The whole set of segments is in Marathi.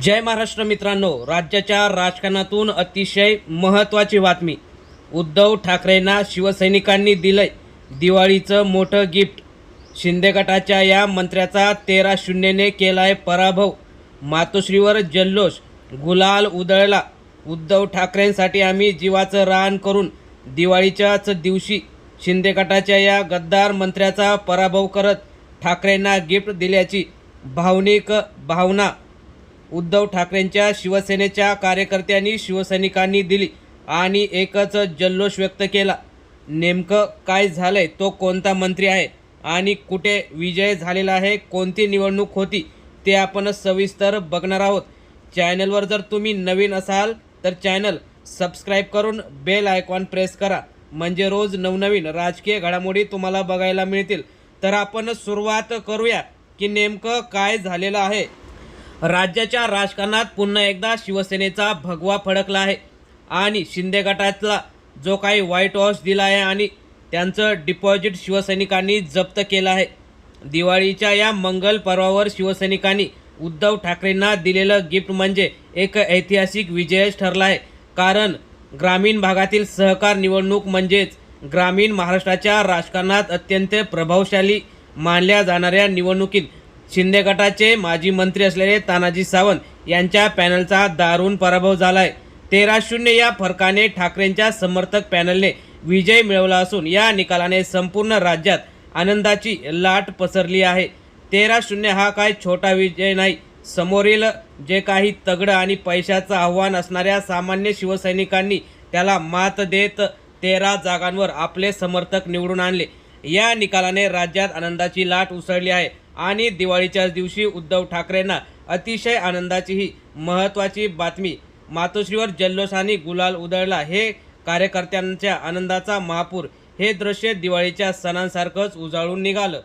जय महाराष्ट्र मित्रांनो राज्याच्या राजकारणातून अतिशय महत्त्वाची बातमी. उद्धव ठाकरेंना शिवसैनिकांनी दिलंय दिवाळीचं मोठं गिफ्ट. शिंदे गटाच्या या मंत्र्याचा तेरा शून्यने केलाय पराभव. मातोश्रीवर जल्लोष गुलाल उधळला. उद्धव ठाकरेंसाठी आम्ही जीवाचं रान करून दिवाळीच्याच दिवशी शिंदे गटाच्या या गद्दार मंत्र्याचा पराभव करत ठाकरेंना गिफ्ट दिल्याची भावनिक भावना उद्धव ठाकरेंच्या शिवसेनेच्या कार्यकर्त्यांनी शिवसैनिकांनी दिली आणि एकच जल्लोष व्यक्त केला. नेमकं काय झालंय तो कोणता मंत्री आहे आणि कुठे विजय झालेला आहे कोणती निवडणूक होती ते आपण सविस्तर बघणार आहोत. चॅनलवर जर तुम्ही नवीन असाल तर चॅनल सबस्क्राईब करून बेल आयकॉन प्रेस करा. म्हणजे रोज नवनवीन राजकीय घडामोडी तुम्हाला बघायला मिळतील. तर आपण सुरुवात करूया की नेमकं काय झालेलं आहे. राज्याच्या राजकारणात पुन्हा एकदा शिवसेनेचा भगवा फडकला आहे. आणि शिंदे गटातला जो काही व्हाईट वॉश दिला आहे आणि त्यांचं डिपॉझिट शिवसैनिकांनी जप्त केलं आहे. दिवाळीच्या या मंगल पर्वावर शिवसैनिकांनी उद्धव ठाकरेंना दिलेलं गिफ्ट म्हणजे एक ऐतिहासिक विजयच ठरला आहे. कारण ग्रामीण भागातील सहकार निवडणूक म्हणजेच ग्रामीण महाराष्ट्राच्या राजकारणात अत्यंत प्रभावशाली मानल्या जाणाऱ्या निवडणुकीत शिंदे गटाचे माजी मंत्री असलेले तानाजी सावंत यांच्या पॅनलचा दारुण पराभव झालाय. तेरा शून्य या फरकाने ठाकरेंच्या समर्थक पॅनलने विजय मिळवला असून या निकालाने संपूर्ण राज्यात आनंदाची लाट पसरली आहे. तेरा शून्य हा काय छोटा विजय नाही. समोरील जे काही तगडं आणि पैशाचं आव्हान असणाऱ्या सामान्य शिवसैनिकांनी त्याला मात देत तेरा जागांवर आपले समर्थक निवडून आणले. या निकालाने राज्यात आनंदाची लाट उसळली आहे. आणि दिवाळीच्याच दिवशी उद्धव ठाकरेंना अतिशय आनंदाची ही महत्त्वाची बातमी. मातोश्रीवर जल्लोषाने गुलाल उधळला. हे कार्यकर्त्यांच्या आनंदाचा महापूर. हे दृश्य दिवाळीच्या सणांसारखंच उजाळून निघालं.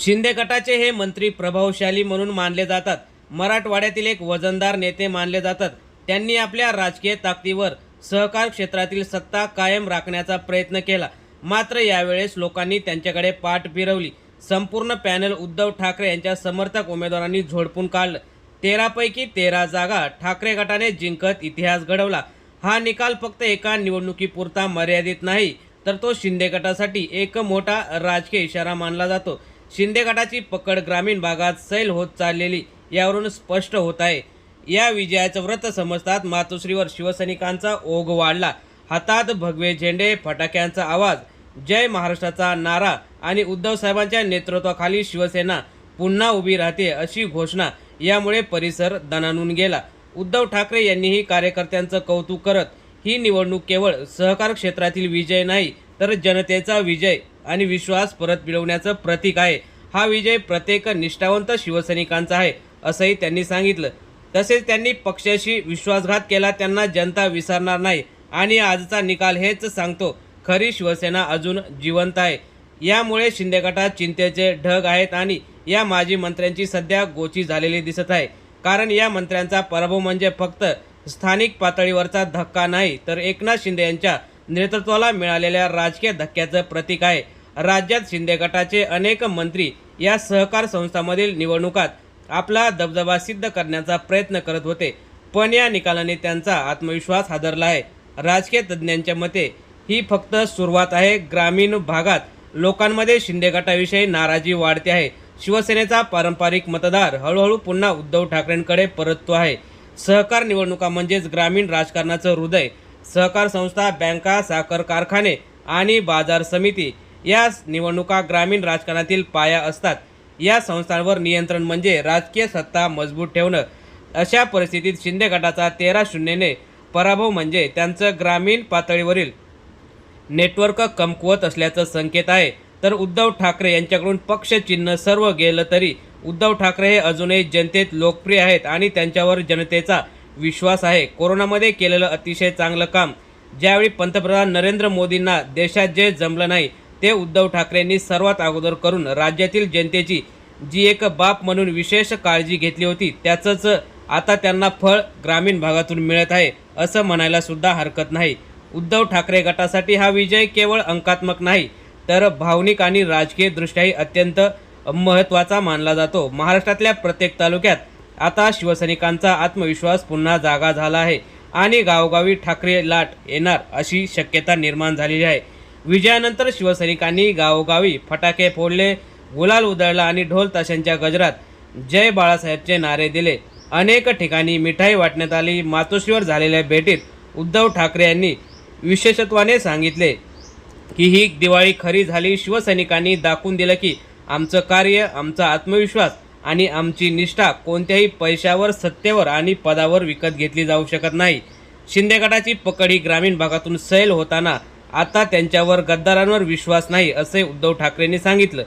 शिंदे गटाचे हे मंत्री प्रभावशाली म्हणून मानले जातात. मराठवाड्यातील एक वजनदार नेते मानले जातात. त्यांनी आपल्या राजकीय ताकदीवर सहकार क्षेत्रातील सत्ता कायम राखण्याचा प्रयत्न केला. मात्र यावेळेस लोकांनी त्यांच्याकडे पाठ फिरवली. संपूर्ण पॅनल उद्धव ठाकरे यांच्या समर्थक उमेदवारांनी झोडपून काढलं. तेरापैकी तेरा जागा ठाकरे गटाने जिंकत इतिहास घडवला. हा निकाल फक्त एका निवडणुकीपुरता मर्यादित नाही तर तो शिंदे गटासाठी एक मोठा राजकीय इशारा मानला जातो. शिंदे गटाची पकड ग्रामीण भागात सैल होत चाललेली यावरून स्पष्ट होत आहे. या विजयाचं व्रत समजतात मातोश्रीवर शिवसैनिकांचा ओघ वाढला. हातात भगवे झेंडे फटाक्यांचा आवाज जय महाराष्ट्राचा नारा आणि उद्धव साहेबांच्या नेतृत्वाखाली शिवसेना पुन्हा उभी राहते अशी घोषणा यामुळे परिसर दणानून गेला. उद्धव ठाकरे यांनीही कार्यकर्त्यांचं कौतुक करत ही निवडणूक केवळ सहकार क्षेत्रातील विजय नाही तर जनतेचा विजय आणि विश्वास परत मिळवण्याचं प्रतीक आहे. हा विजय प्रत्येक निष्ठावंत शिवसैनिकांचा आहे असंही त्यांनी सांगितलं. तसेच त्यांनी पक्षाशी विश्वासघात केला त्यांना जनता विसरणार नाही. आणि आजचा निकाल हेच सांगतो खरी शिवसेना अजून जिवंत आहे. यामुळे शिंदे गटात चिंतेचे ढग आहेत आणि या माजी मंत्र्यांची सध्या गोची झालेली दिसत आहे. कारण या मंत्र्यांचा पराभव म्हणजे फक्त स्थानिक पातळीवरचा धक्का नाही तर एकनाथ शिंदे यांच्या नेतृत्वाला मिळालेल्या राजकीय धक्क्याचं प्रतीक आहे. राज्यात शिंदे गटाचे अनेक मंत्री या सहकार संस्थांमधील निवडणुकात आपला दबदबा सिद्ध करण्याचा प्रयत्न करत होते. पण या निकालाने त्यांचा आत्मविश्वास हादरला आहे. राजकीय तज्ज्ञांच्या मते ही फक्त सुरुवात आहे. ग्रामीण भागात लोकांमध्ये शिंदे गटाविषयी नाराजी वाढते आहे. शिवसेनेचा पारंपरिक मतदार हळूहळू पुन्हा उद्धव ठाकरेंकडे परततो आहे. सहकार निवडणुका म्हणजेच ग्रामीण राजकारणाचं हृदय सहकार संस्था बँका साखर कारखाने आणि बाजार समिती या निवडणुका ग्रामीण राजकारणातील पाया असतात. या संस्थांवर नियंत्रण म्हणजे राजकीय सत्ता मजबूत ठेवणं. अशा परिस्थितीत शिंदे गटाचा तेरा शून्यने पराभव म्हणजे त्यांचं ग्रामीण पातळीवरील नेटवर्क कमकुवत असल्याचं संकेत आहे. तर उद्धव ठाकरे यांच्याकडून पक्षचिन्ह सर्व गेलं तरी उद्धव ठाकरे हे अजूनही जनतेत लोकप्रिय आहेत आणि त्यांच्यावर जनतेचा विश्वास आहे. कोरोनामध्ये केलेलं अतिशय चांगलं काम. ज्यावेळी पंतप्रधान नरेंद्र मोदींना देशात जे जमलं नाही ते उद्धव ठाकरेंनी सर्वात अगोदर करून राज्यातील जनतेची जी एक बाप म्हणून विशेष काळजी घेतली होती त्याचंच आता त्यांना फळ ग्रामीण भागातून मिळत आहे असं म्हणायला सुद्धा हरकत नाही. उद्धव ठाकरे गटासाठी हा विजय केवळ अंकात्मक नाही तर भावनिक आणि राजकीय दृष्ट्याही अत्यंत महत्त्वाचा मानला जातो. महाराष्ट्रातल्या प्रत्येक तालुक्यात आता शिवसैनिकांचा आत्मविश्वास पुन्हा जागा झाला आहे आणि गावोगावी ठाकरे लाट येणार अशी शक्यता निर्माण झालेली आहे. विजयानंतर शिवसैनिकांनी गावोगावी फटाके फोडले गुलाल उधळला आणि ढोल ताशांच्या गजरात जय बाळासाहेबचे नारे दिले. अनेक ठिकाणी मिठाई वाटण्यात आली. मातोश्रीवर झालेल्या भेटीत उद्धव ठाकरे यांनी विशेषत्वाने सांगितले की ही दिवाळी खरी झाली शिवसैनिकांनी दाखवून दिलं की आमचं कार्य आमचा आत्मविश्वास आणि आमची निष्ठा कोणत्याही पैशावर सत्तेवर आणि पदावर विकत घेतली जाऊ शकत नाही. शिंदे गटाची पकड ही ग्रामीण भागातून सैल होताना आता त्यांच्यावर गद्दारांवर विश्वास नाही असे उद्धव ठाकरेंनी सांगितलं.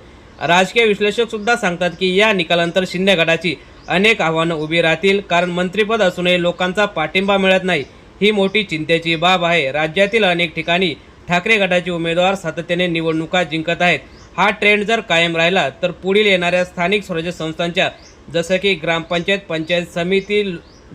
राजकीय विश्लेषक सुद्धा सांगतात की या निकालानंतर शिंदे गटाची अनेक आव्हानं उभी राहतील कारण मंत्रिपद असूनही लोकांचा पाठिंबा मिळत नाही. ही मोठी चिंतेची बाब आहे. राज्यातील अनेक ठिकाणी ठाकरे गटाचे उमेदवार सातत्याने निवडणुका जिंकत आहेत. हा ट्रेंड जर कायम राहिला तर पुढील येणाऱ्या स्थानिक स्वराज्य संस्थांच्या जसं की ग्रामपंचायत पंचायत समिती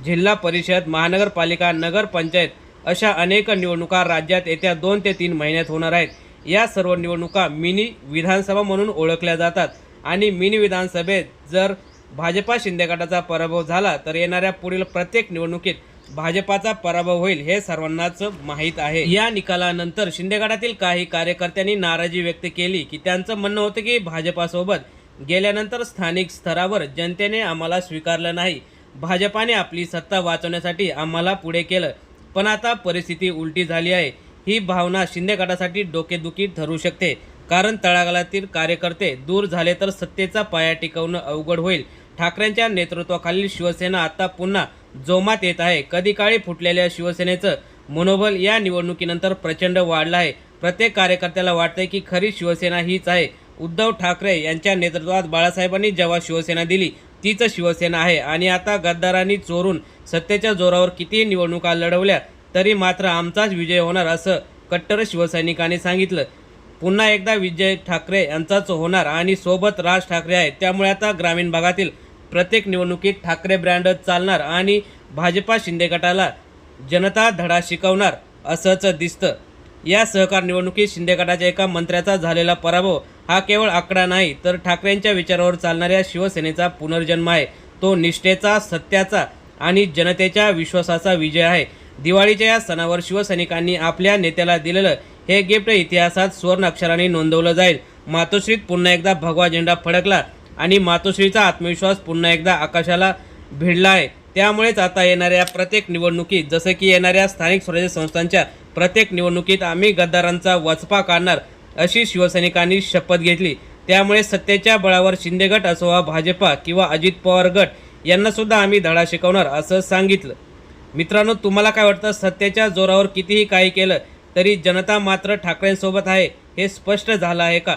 जिल्हा परिषद महानगरपालिका नगरपंचायत अशा अनेक निवडणुका राज्यात येत्या दोन ते तीन महिन्यात होणार आहेत. या सर्व निवडणुका मिनी विधानसभा म्हणून ओळखल्या जातात आणि मिनी विधानसभेत जर भाजपा शिंदे गटाचा पराभव झाला तर येणाऱ्या पुढील प्रत्येक निवडणुकीत भाजपाचा पराभव होईल हे सर्वांनाच माहीत आहे. या निकालानंतर शिंदे गटातील काही कार्यकर्त्यांनी नाराजी व्यक्त केली की त्यांचं म्हणणं होतं की भाजपासोबत गेल्यानंतर स्थानिक स्तरावर जनतेने आम्हाला स्वीकारलं नाही. भाजपाने आपली सत्ता वाचवण्यासाठी आम्हाला पुढे केलं. पण आता परिस्थिती उलटी झाली आहे. ही भावना शिंदे गटासाठी डोकेदुखी ठरू शकते. कारण तळागाळातील कार्यकर्ते दूर झाले तर सत्तेचा पाया टिकवणं अवघड होईल. ठाकरेंच्या नेतृत्वाखालील शिवसेना आता पुन्हा जोमात येत आहे. कधी काळी फुटलेल्या शिवसेनेचं मनोबल या निवडणुकीनंतर प्रचंड वाढलं आहे. प्रत्येक कार्यकर्त्याला वाटतंय की खरी शिवसेना हीच आहे. उद्धव ठाकरे यांच्या नेतृत्वात बाळासाहेबांनी जेव्हा शिवसेना दिली तीच शिवसेना आहे. आणि आता गद्दारांनी चोरून सत्तेच्या जोरावर कितीही निवडणुका लढवल्या तरी मात्र आमचाच विजय होणार असं कट्टर शिवसैनिकांनी सांगितलं. पुन्हा एकदा विजय ठाकरे यांचाच होणार आणि सोबत राज ठाकरे आहेत. त्यामुळे आता ग्रामीण भागातील प्रत्येक निवडणुकीत ठाकरे ब्रँडच चालणार आणि भाजपा शिंदे गटाला जनता धडा शिकवणार असंच दिसतं. या सहकार निवडणुकीत शिंदे गटाच्या एका मंत्र्याचा झालेला पराभव हा केवळ आकडा नाही तर ठाकरेंच्या विचारावर चालणाऱ्या शिवसेनेचा पुनर्जन्म आहे. तो निष्ठेचा सत्याचा आणि जनतेच्या विश्वासाचा विजय आहे. दिवाळीच्या या सणावर शिवसैनिकांनी आपल्या नेत्याला दिलेलं हे गिफ्ट इतिहासात स्वर्ण अक्षराने नोंदवलं जाईल. मातोश्रीत पुन्हा एकदा भगवा झेंडा फडकला आणि मातोश्रीचा आत्मविश्वास पुन्हा एकदा आकाशाला भिडला आहे त्यामुळेच आता येणाऱ्या प्रत्येक निवडणुकीत जसं की येणाऱ्या स्थानिक स्वराज्य संस्थांच्या प्रत्येक निवडणुकीत आम्ही गद्दारांचा वचपा काढणार अशी शिवसैनिकांनी शपथ घेतली. त्यामुळे सत्तेच्या बळावर शिंदे गट असो वा भाजपा किंवा अजित पवार गट यांनासुद्धा आम्ही धडा शिकवणार असं सांगितलं. मित्रांनो तुम्हाला काय वाटतं? सत्तेच्या जोरावर कितीही काही केलं तरी जनता मात्र ठाकरेंसोबत आहे हे स्पष्ट झालं आहे का?